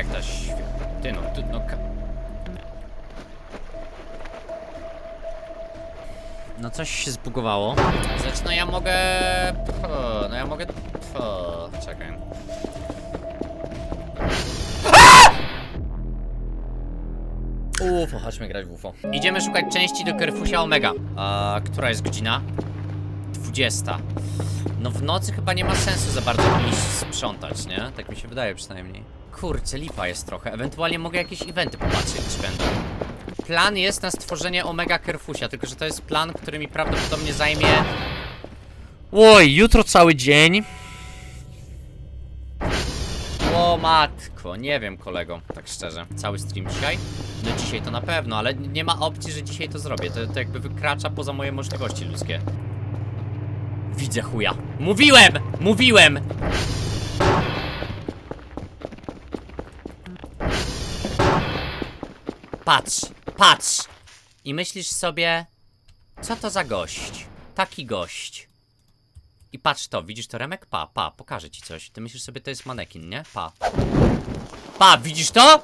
jak to świe... Ty no, ty no... No coś się zbugowało. Znaczy, no ja mogę... No ja mogę... Czekaj. UFO, chodźmy grać w UFO. Idziemy szukać części do Kerfusia Omega. A która jest godzina? 20. No w nocy chyba nie ma sensu za bardzo iść sprzątać, nie? Tak mi się wydaje przynajmniej. Kurczę, lipa jest trochę. Ewentualnie mogę jakieś eventy popatrzeć, czy będą. Plan jest na stworzenie Omega Kerfusia, tylko że to jest plan, który mi prawdopodobnie zajmie... Oj, jutro cały dzień. O matko, nie wiem kolego, tak szczerze. Cały stream dzisiaj? No dzisiaj to na pewno, ale nie ma opcji, że dzisiaj to zrobię. To, to jakby wykracza poza moje możliwości ludzkie. Widzę chuja. Mówiłem! Mówiłem! Patrz, patrz! I myślisz sobie, co to za gość? Taki gość. I patrz to, widzisz to Remek? Pa, pa, pokażę ci coś. Ty myślisz sobie, to jest manekin, nie? Pa. Pa, widzisz to?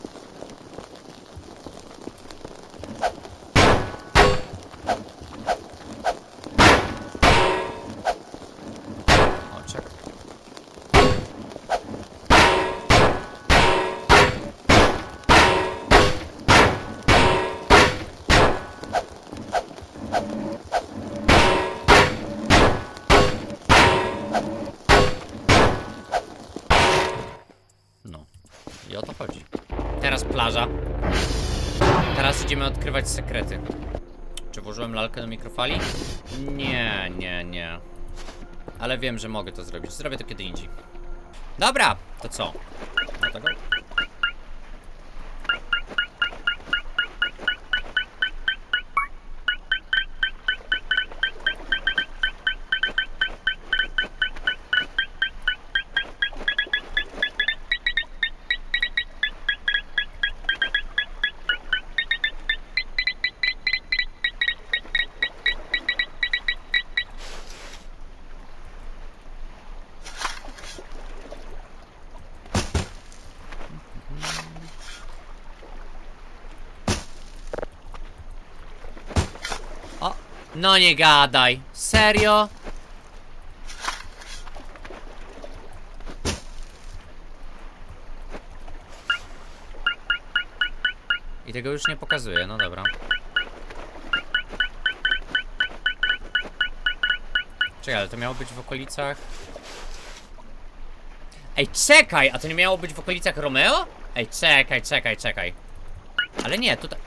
O, czekaj. No. I o to chodzi. Teraz plaża. Teraz idziemy odkrywać sekrety. Czy włożyłem lalkę do mikrofali? Nie, nie, nie. Ale wiem, że mogę to zrobić. Zrobię to kiedy indziej. Dobra, to co? No nie gadaj. Serio? I tego już nie pokazuję, no dobra. Czekaj, ale to miało być w okolicach... Ej, czekaj! A to nie miało być w okolicach Romeo? Ej, czekaj, czekaj, czekaj. Ale nie, tutaj...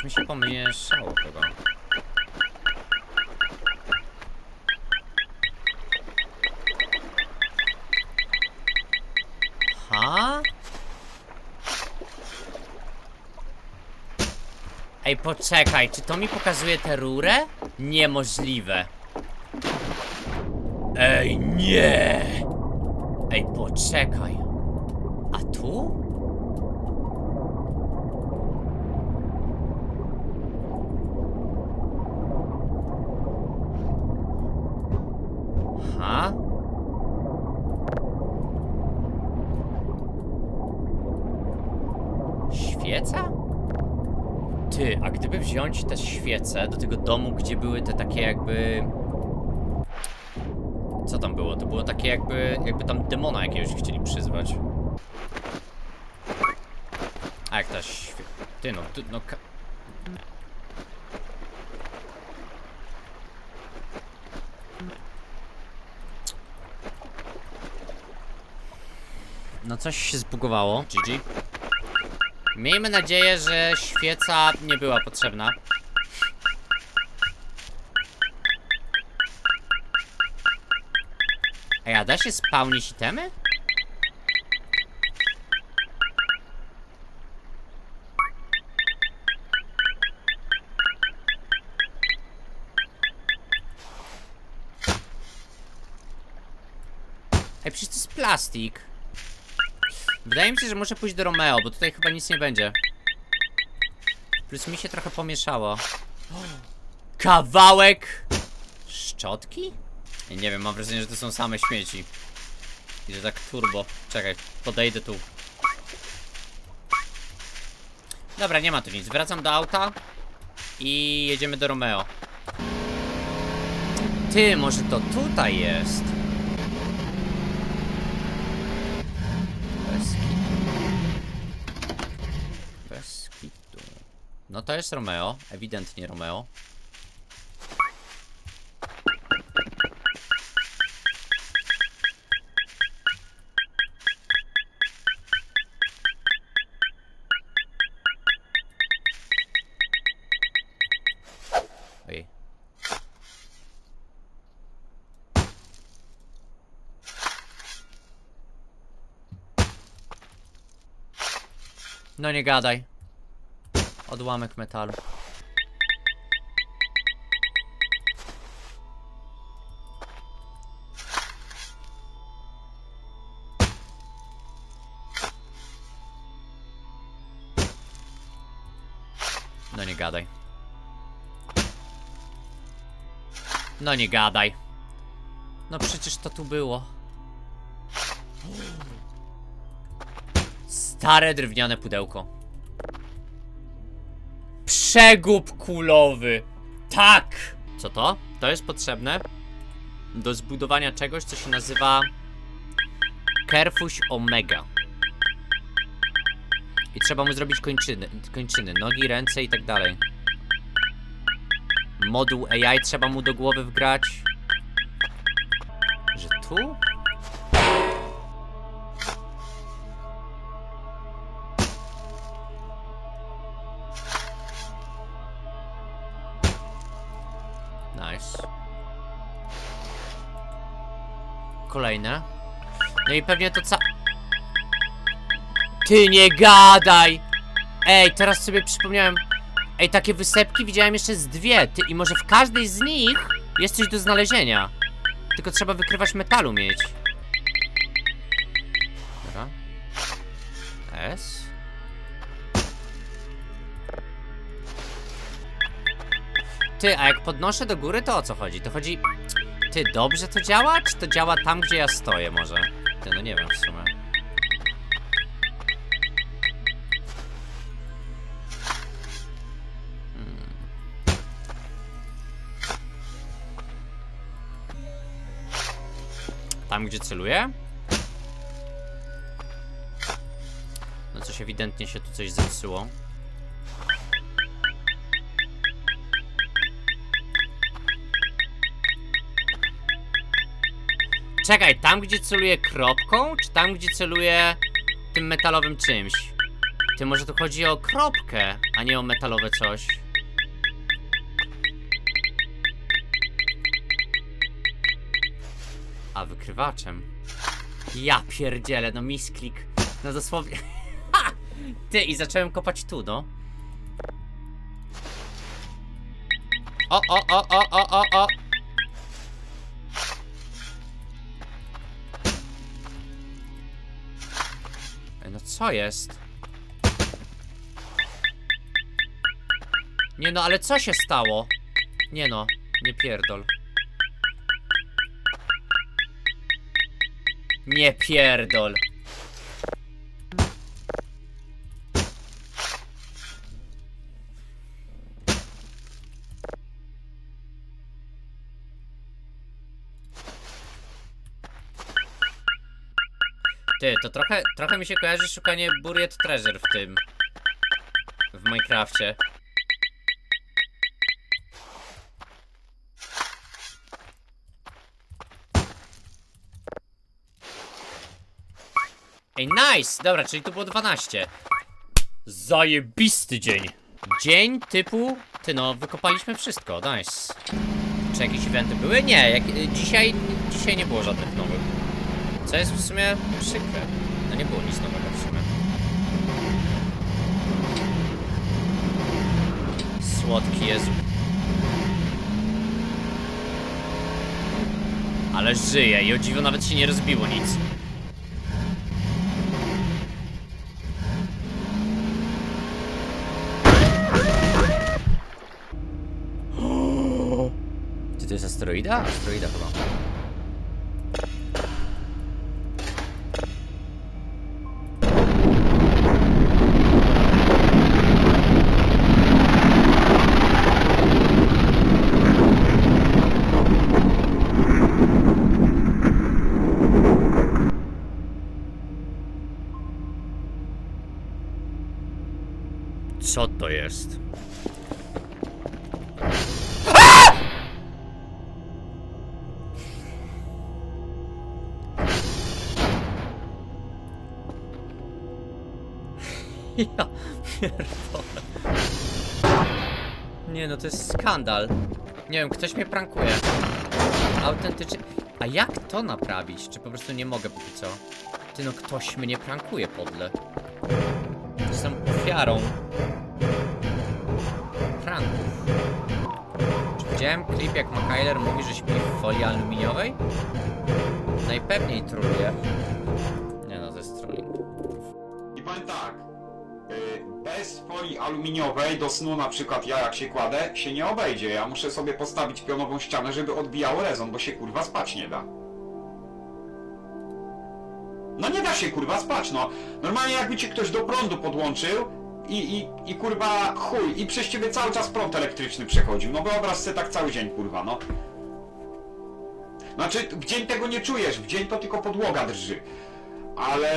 coś mi się pomieszało chyba. Ha? Ej, poczekaj, czy to mi pokazuje tę rurę? Niemożliwe. Ej, nie! Ej, poczekaj. A tu? Ha? Świeca? Ty, a gdyby do tego domu, gdzie były te takie jakby... Co tam było? To było takie jakby, jakby tam demona jakiegoś chcieli przyzwać. A jak ta świe... Ty no, ty, no... Ka... No coś się zbugowało. GG. Miejmy nadzieję, że świeca nie była potrzebna. Ej, a da się spawnić itemy? Ej, przecież to jest plastik. Wydaje mi się, że muszę pójść do Romeo, bo tutaj chyba nic nie będzie. Plus mi się trochę pomieszało. Kawałek szczotki? I nie wiem, mam wrażenie, że to są same śmieci. I że tak turbo. Czekaj, podejdę tu. Dobra, nie ma tu nic. Wracam do auta i jedziemy do Romeo. Ty, może to tutaj jest? Bez kitu. Bez kitu. No to jest Romeo, ewidentnie Romeo. No nie gadaj. Odłamek metalu. No nie gadaj. No nie gadaj. No przecież to tu było. Stare drewniane pudełko. Przegub kulowy. Tak! Co to? To jest potrzebne do zbudowania czegoś, co się nazywa Kerfuś Omega. I trzeba mu zrobić kończyny, kończyny, nogi, ręce i tak dalej. Moduł AI trzeba mu do głowy wgrać. Że tu? Nice. Kolejne. No i pewnie to ca... Ty nie gadaj! Ej, teraz sobie przypomniałem. Ej, takie wysepki widziałem jeszcze z dwie. Ty, I może w każdej z nich jest coś do znalezienia. Tylko trzeba wykrywać metalu mieć. Ty, a jak podnoszę do góry, to o co chodzi? To chodzi... Ty, dobrze to działa? Czy to działa tam, gdzie ja stoję może? Ty, no nie wiem w sumie. Tam, gdzie celuję? No coś ewidentnie się tu coś zepsuło. Czekaj, tam gdzie celuję kropką, czy tam gdzie celuję tym metalowym czymś? Ty może tu chodzi o kropkę, a nie o metalowe coś. A wykrywaczem. Ja pierdzielę, no misklik. No dosłownie. Ha! Ty, i zacząłem kopać tu, no. O, o, o, o, o, o, o. co jest? Nie no, ale co się stało? Nie no, nie pierdol. Nie pierdol. Ty, to trochę, trochę mi się kojarzy szukanie Buried Treasure w tym. W Minecrafcie. Ej, nice! Dobra, czyli to było 12. Zajebisty dzień. Dzień typu... Ty no, wykopaliśmy wszystko, nice. Czy jakieś eventy były? Nie, jak, dzisiaj, dzisiaj nie było żadnych nowych. Co jest w sumie przykre. No nie było nic nowego w sumie. Słodki Jezu. Ale żyje i o dziwo nawet się nie rozbiło nic. Czy to jest asteroida? Asteroida chyba. Ja pierdolę. Nie no, to jest skandal. Nie wiem, ktoś mnie prankuje. Autentycznie. A jak to naprawić? Czy po prostu nie mogę póki co? Ty no, ktoś mnie prankuje podle. Jestem ofiarą pranków. Czy widziałem klip jak McKayler mówi, że śpi w folii aluminiowej? Najpewniej troluje. Bez folii aluminiowej do snu na przykład ja jak się kładę, się nie obejdzie. Ja muszę sobie postawić pionową ścianę, żeby odbijało rezon, bo się kurwa spać nie da. No nie da się kurwa spać, no. Normalnie jakby ci ktoś do prądu podłączył i, i, i kurwa chuj, i przez ciebie cały czas prąd elektryczny przechodził. No wyobraź sobie tak cały dzień kurwa, no. Znaczy, w dzień tego nie czujesz, w dzień to tylko podłoga drży. Ale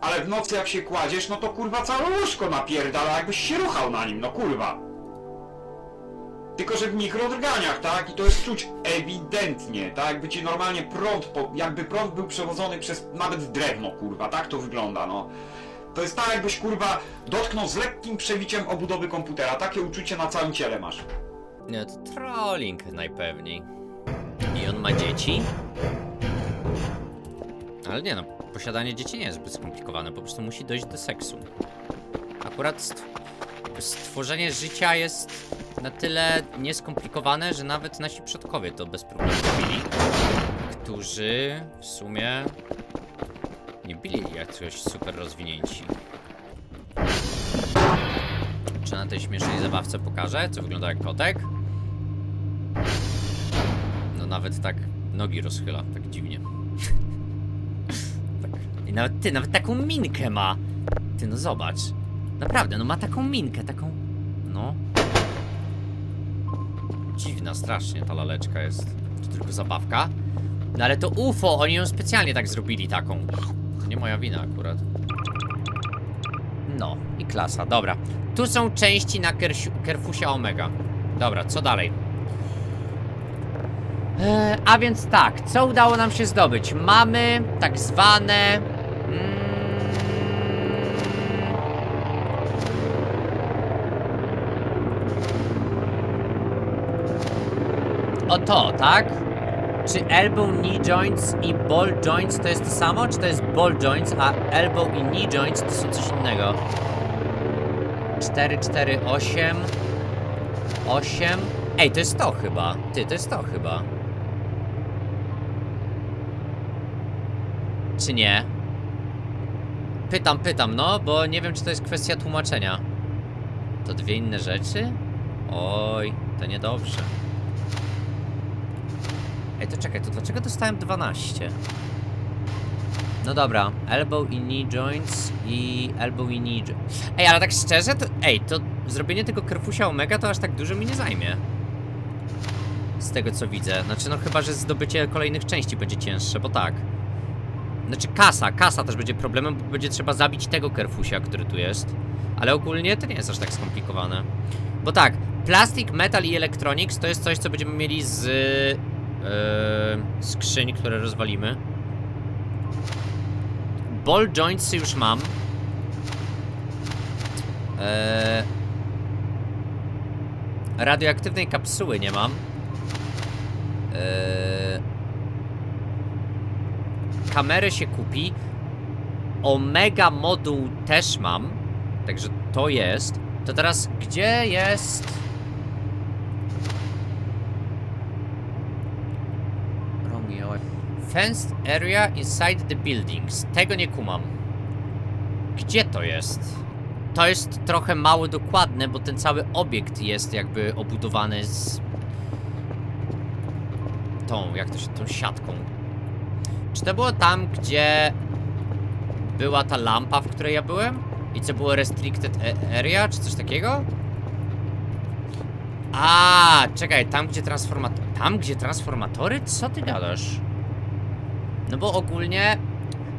ale w nocy jak się kładziesz, no to kurwa całe łóżko napierdala, jakbyś się ruchał na nim, no kurwa. Tylko, że w mikrodrganiach, tak? I to jest czuć ewidentnie, tak? Jakby ci normalnie prąd, po, jakby prąd był przewodzony przez nawet drewno, kurwa, tak to wygląda, no. To jest tak, jakbyś kurwa dotknął z lekkim przewiciem obudowy komputera. Takie uczucie na całym ciele masz. Nie, to trolling najpewniej. I on ma dzieci? Ale nie no, posiadanie dzieci nie jest zbyt skomplikowane, po prostu musi dojść do seksu. Akurat stw stworzenie życia jest na tyle nieskomplikowane, że nawet nasi przodkowie to bez problemu robili. Którzy w sumie nie byli jakoś super rozwinięci. Czy na tej śmiesznej zabawce pokażę, co wygląda jak kotek? No nawet tak nogi rozchyla, tak dziwnie. I nawet ty, nawet taką minkę ma. Ty no zobacz. Naprawdę, no ma taką minkę, taką. No. Dziwna strasznie ta laleczka jest. To tylko zabawka. No ale to UFO, oni ją specjalnie tak zrobili taką. To nie moja wina akurat. No, i klasa, dobra. Tu są części na Kersiu- Kerfusia Omega. Dobra, co dalej? E, a więc tak, co udało nam się zdobyć? Mamy tak zwane. To, tak? Czy elbow knee joints i ball joints to jest to samo? Czy to jest ball joints, a elbow i knee joints to są coś innego? 4, 4, 8 8 Ej, to jest to chyba. Ty, to jest to chyba. Czy nie? Pytam, pytam, no, bo nie wiem, czy to jest kwestia tłumaczenia. To dwie inne rzeczy? Oj, to niedobrze. Ej, to czekaj, to dlaczego dostałem 12? No dobra, elbow i knee joints i elbow i knee joints. Ej, ale tak szczerze, to... Ej, to zrobienie tego kerfusia omega to aż tak dużo mi nie zajmie. Z tego co widzę. Znaczy, no chyba, że zdobycie kolejnych części będzie cięższe, bo tak. Znaczy kasa, kasa też będzie problemem, bo będzie trzeba zabić tego kerfusia, który tu jest. Ale ogólnie to nie jest aż tak skomplikowane. Bo tak, plastik, metal i electronics to jest coś, co będziemy mieli z yy, skrzyń, które rozwalimy. Ball jointsy już mam. Eee, radioaktywnej kapsuły nie mam. Eee, kamerę się kupi. Omega moduł też mam. Także to jest. To teraz gdzie jest. Romeo. Fenced area inside the buildings. Tego nie kumam. Gdzie to jest? To jest trochę mało dokładne, bo ten cały obiekt jest jakby obudowany z tą, jak to się, tą siatką. Czy to było tam, gdzie była ta lampa, w której ja byłem? I co było restricted a- area, czy coś takiego? A, czekaj, tam gdzie transformatory. Tam gdzie transformatory? Co ty gadasz? No bo ogólnie.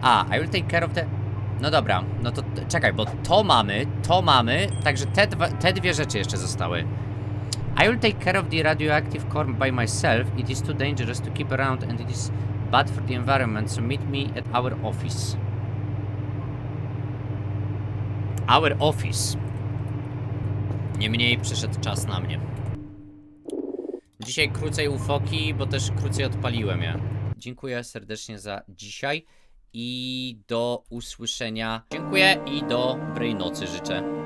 A, I will take care of the. No dobra, no to czekaj, bo to mamy, to mamy, także te, dwa, te dwie rzeczy jeszcze zostały. I will take care of the radioactive corn by myself. It is too dangerous to keep around and it is bad for the environment, so meet me at our office. Our office. Niemniej przyszedł czas na mnie. Dzisiaj krócej ufoki, bo też krócej odpaliłem je. Dziękuję serdecznie za dzisiaj i do usłyszenia. Dziękuję i dobrej nocy życzę.